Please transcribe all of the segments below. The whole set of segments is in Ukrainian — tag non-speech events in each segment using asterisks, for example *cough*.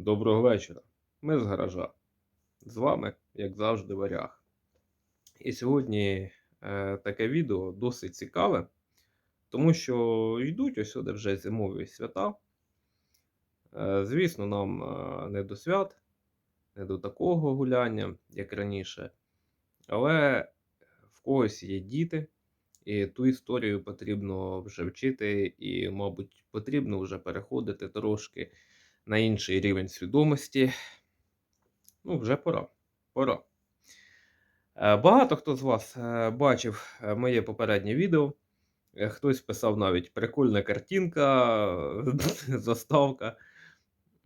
Доброго вечора. Ми з гаража. З вами, як завжди, варяг. І сьогодні е, таке відео досить цікаве, тому що йдуть ось сюди вже зимові свята. Е, звісно, нам е, не до свят, не до такого гуляння, як раніше. Але в когось є діти, і ту історію потрібно вже вчити, і, мабуть, потрібно вже переходити трошки на інший рівень свідомості. Ну, вже пора. Пора. Е, Багато хто з вас е, бачив е, моє попереднє відео. Хтось писав навіть прикольна картинка, *laughs* заставка.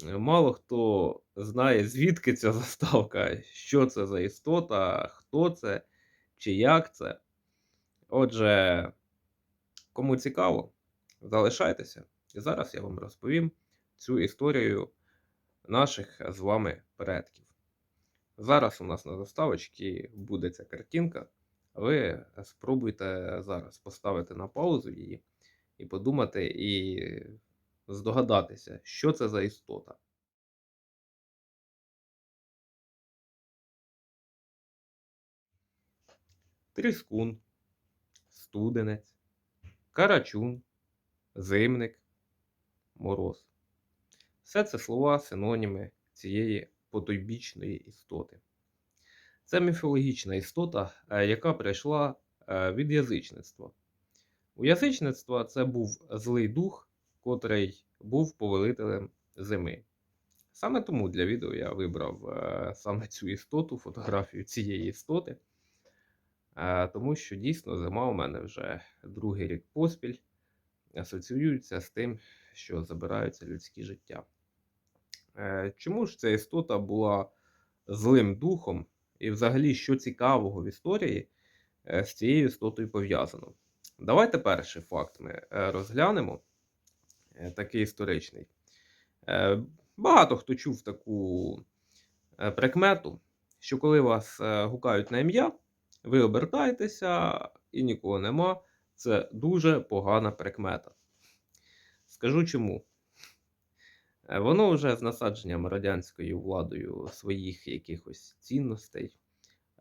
Мало хто знає, звідки ця заставка, що це за істота, хто це, чи як це. Отже, кому цікаво, залишайтеся. І зараз я вам розповім цю історію наших з вами предків. Зараз у нас на заставочці буде ця картинка. Ви спробуйте зараз поставити на паузу її і подумати, і здогадатися, що це за істота. Тріскун, студенець, карачун, зимник, мороз. Все це слова синоніми цієї потойбічної істоти. Це міфологічна істота, е, яка прийшла е, від язичництва. У язичництва це був злий дух, котрий був повелителем зими. Саме тому для відео я вибрав е, саме цю істоту, фотографію цієї істоти, тому що дійсно зима у мене вже другий рік поспіль асоціюється з тим, що забираються людські життя. Е, Чому ж ця істота була злим духом, і взагалі, що цікавого в історії е, з цією істотою пов'язано? Давайте перший факт ми е, розглянемо, такий історичний. Багато хто чув таку прикмету, що коли вас гукають на ім'я, ви обертаєтеся і нікого нема. Це дуже погана прикмета. Скажу чому. Е, Воно вже з насадженням радянською владою своїх якихось цінностей,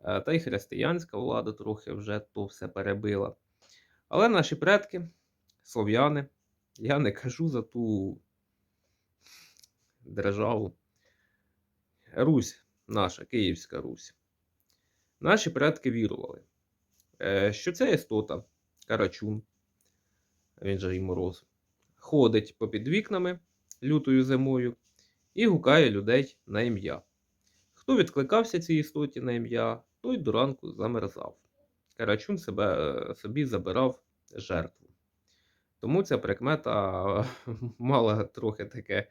е, та й християнська влада трохи вже то все перебила. Але наші предки, слов'яни, я не кажу за ту державу. Русь, наша Київська Русь. Наші предки вірували, е, що ця істота, карачун, він же і мороз, ходить попід вікнами лютою зимою і гукає людей на ім'я. Хто відкликався цій істоті на ім'я, той до ранку замерзав. Карачун себе, е, собі забирав жертву. Тому ця прикмета *laughs* мала трохи таке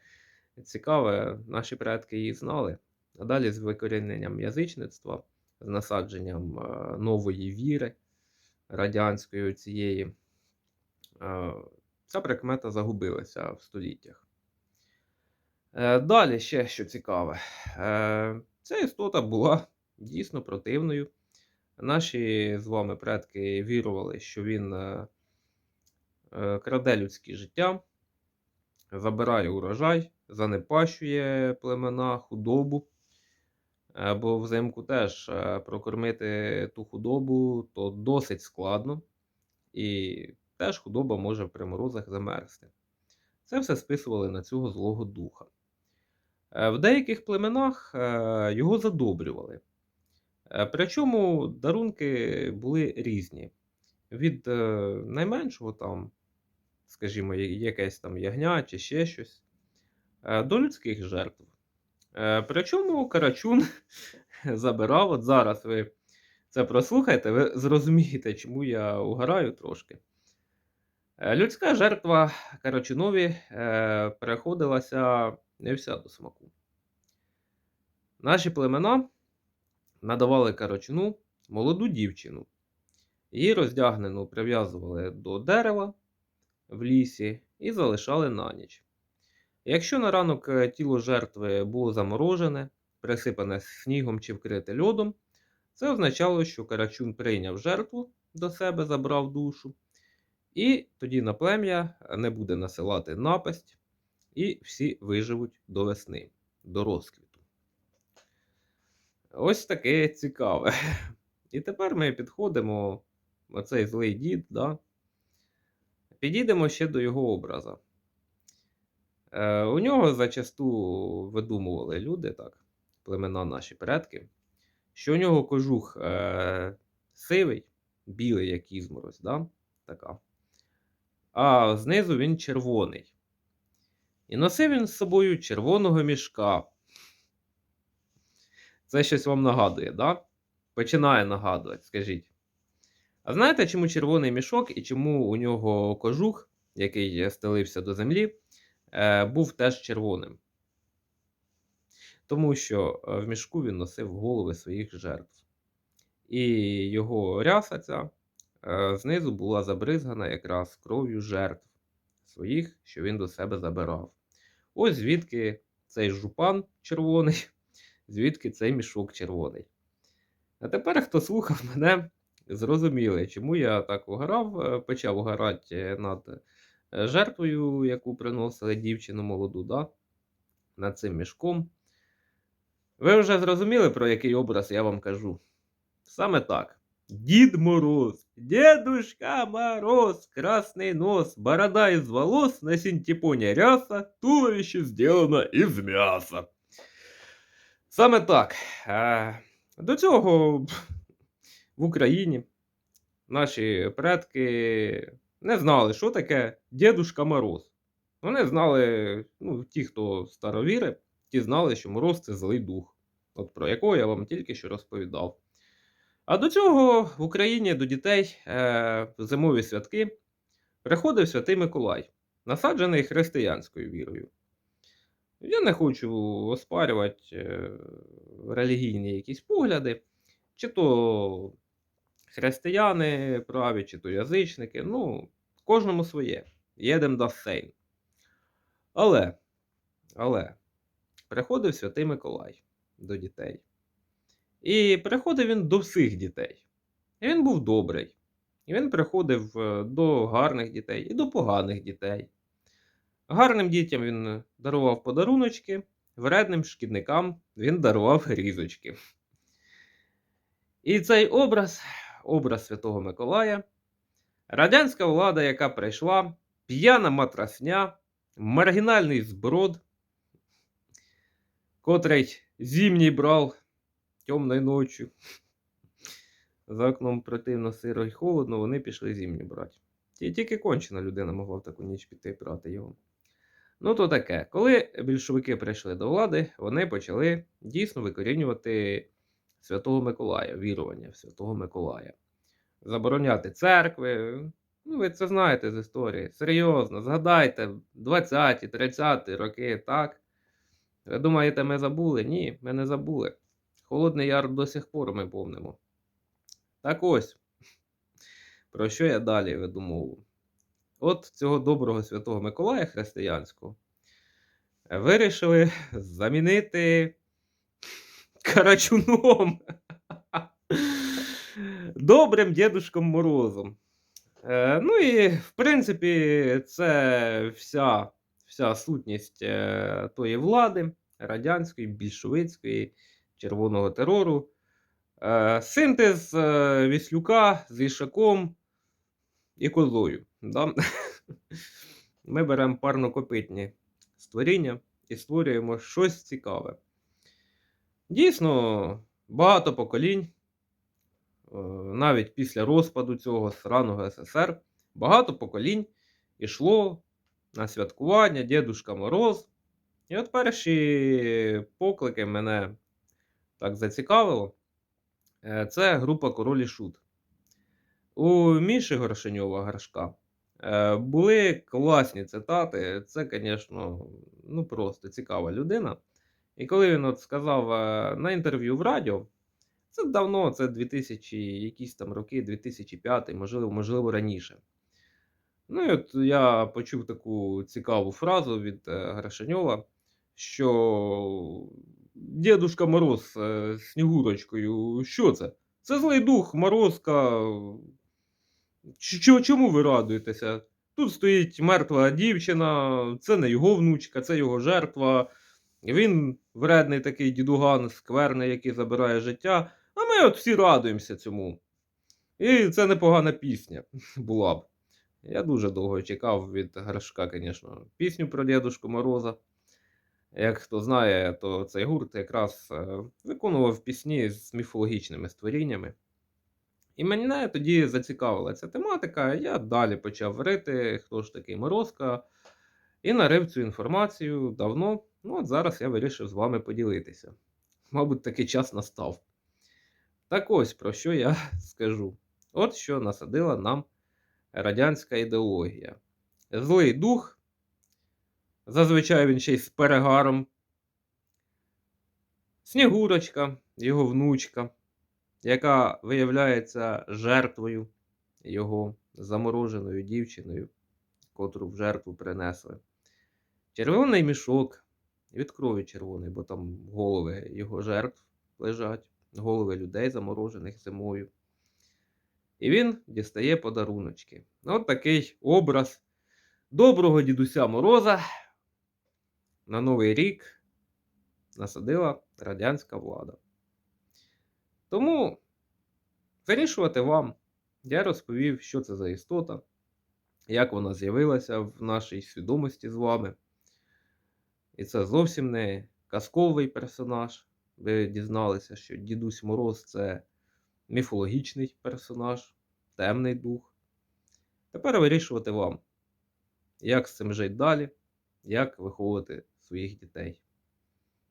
цікаве, наші предки її знали. А далі з викоріненням язичництва, з насадженням е, нової віри радянської цієї, е, ця прикмета загубилася в століттях. Е, Далі ще що цікаве. Е, Ця істота була дійсно противною. Наші з вами предки вірували, що він е, краде людське життя, забирає урожай, занепащує племена, худобу. Бо взимку теж прокормити ту худобу то досить складно, і теж худоба може при морозах замерзти. Це все списували на цього злого духа. Е, В деяких племенах е, його задобрювали. Е, Причому дарунки були різні. Від найменшого, там, скажімо, якесь там ягня чи ще щось, до людських жертв. Причому Карачун *laughs* забирав, от зараз ви це прослухаєте, ви зрозумієте, чому я угораю трошки. Людська жертва Карачунові переходилася не вся до смаку. Наші племена надавали Карачуну молоду дівчину. Її роздягнену прив'язували до дерева в лісі і залишали на ніч. Якщо на ранок е, тіло жертви було заморожене, присипане снігом чи вкрите льодом, це означало, що Карачун прийняв жертву до себе, забрав душу, і тоді на плем'я не буде насилати напасть, і всі виживуть до весни. до розквіту. Ось таке цікаве. І тепер ми підходимо, оцей злий дід, да? підійдемо ще до його образа. Е, у нього зачасту видумували люди, так, племена наші предки, що у нього кожух е, сивий, білий, як ізморозь, да? така. а знизу він червоний. І носив він з собою червоного мішка. Це щось вам нагадує, да? Починає нагадувати, скажіть. А знаєте, чому червоний мішок і чому у нього кожух, який стелився до землі, е, був теж червоним? Тому що е, в мішку він носив голови своїх жертв. І його ряса ця е, знизу була забризгана якраз кров'ю жертв своїх, що він до себе забирав. Ось звідки цей жупан червоний, *laughs* звідки цей мішок червоний. А тепер, хто слухав мене, зрозуміли, чому я так угорав, е, почав угорати над е, жертвою, яку приносили дівчину молоду, да? над цим мішком. Ви вже зрозуміли, про який образ я вам кажу? Саме так. Дід Мороз, Дедушка Мороз, красный нос, борода из волос, на синтепоне ряса, туловище сделано із м'яса. Саме так. До цього в Україні наші предки не знали, що таке Дедушка Мороз. Вони знали, ну, ті, хто старовіри, ті знали, що мороз це злий дух, от про якого я вам тільки що розповідав. А до цього в Україні до дітей е, зимові святки приходив Святий Миколай, насаджений християнською вірою. Я не хочу оспарювати е, релігійні якісь погляди, чи то християни праві, чи то язичники. Ну, кожному своє. Єдем да сейн. Але, але, приходив Святий Миколай до дітей. І приходив він до всіх дітей. І він був добрий. І він приходив е, до гарних дітей і до поганих дітей. Гарним дітям він дарував подаруночки, вредним шкідникам він дарував різочки. І цей образ, образ Святого Миколая, радянська влада, яка прийшла, п'яна матрасня, маргінальний зброд, котрий зімній брав темною ночі. За окном противно сиро й холодно, вони пішли зімню брати. І тільки кончена людина могла в таку ніч піти брати його. Ну, то таке. Коли більшовики прийшли до влади, вони почали дійсно викорінювати Святого Миколая, вірування в Святого Миколая. Забороняти церкви. Ну, ви це знаєте з історії. Серйозно, згадайте, 20-ті, 30-ті роки, так? Ви думаєте, ми забули? Ні, ми не забули. Холодний Яр до сих пор ми помнимо. Так ось, про що я далі видумував? От цього доброго святого Миколая християнського вирішили замінити Карачуном. *laughs* Добрим Дідушком Морозом. Е, ну і, в принципі, це вся, вся сутність е, тої влади радянської, більшовицької червоного терору. Е, Синтез е, Віслюка з Ішаком і козою. Да? *laughs* Ми беремо парнокопитні створіння і створюємо щось цікаве. Дійсно, багато поколінь, е, навіть після розпаду цього сраного СССР, багато поколінь йшло на святкування Дідушка Мороз. І от перші поклики мене так зацікавило. Е, Це група Король і Шут. У Міші Горшеньова Гаршка е, були класні цитати. Це, звісно, ну просто цікава людина. І коли він от сказав е, на інтерв'ю в радіо, це давно, це 2000 якісь там роки, 2005, можливо, можливо, раніше. Ну і от я почув таку цікаву фразу від Грашеньова, що Дідушка Мороз з Снігурочкою, що це? Це злий дух, морозка. Ч- Чому ви радуєтеся? Тут стоїть мертва дівчина, це не його внучка, це його жертва. Він вредний такий дідуган, скверний, який забирає життя. А ми от всі радуємося цьому. І це непогана пісня *laughs* була б. Я дуже довго чекав від Грашка, звісно, пісню про Дідушку Мороза. Як хто знає, то цей гурт якраз е, виконував пісні з міфологічними створіннями. І мене тоді зацікавила ця тематика. Я далі почав рити, хто ж такий Морозка, і нарив цю інформацію давно. Ну, от зараз я вирішив з вами поділитися. Мабуть, такий час настав. Так ось про що я *laughs* скажу. От що насадила нам радянська ідеологія. Злий дух, зазвичай він ще й з перегаром. Снігурочка, його внучка, яка виявляється жертвою його замороженою дівчиною, котру в жертву принесли. Червоний мішок від крові червоний, бо там голови його жертв лежать, голови людей заморожених зимою. І він дістає подаруночки. От такий образ доброго дідуся Мороза на Новий рік насадила радянська влада. Тому вирішувати вам. Я розповів, що це за істота, як вона з'явилася в нашій свідомості з вами. І це зовсім не казковий персонаж. Ви дізналися, що Дідусь Мороз це міфологічний персонаж, темний дух. Тепер вирішувати вам, як з цим жити далі, як виховувати своїх дітей.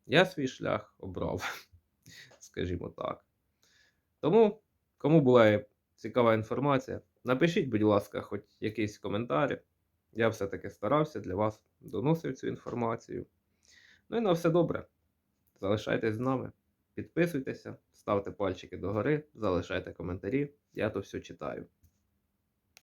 Я свій шлях обрав, *laughs* скажімо так. Тому, кому була цікава інформація, напишіть, будь ласка, хоч якийсь коментар. Я все-таки старався для вас, доносив цю інформацію. Ну і на все добре. Залишайтесь з нами, підписуйтеся, ставте пальчики догори, залишайте коментарі. Я то все читаю.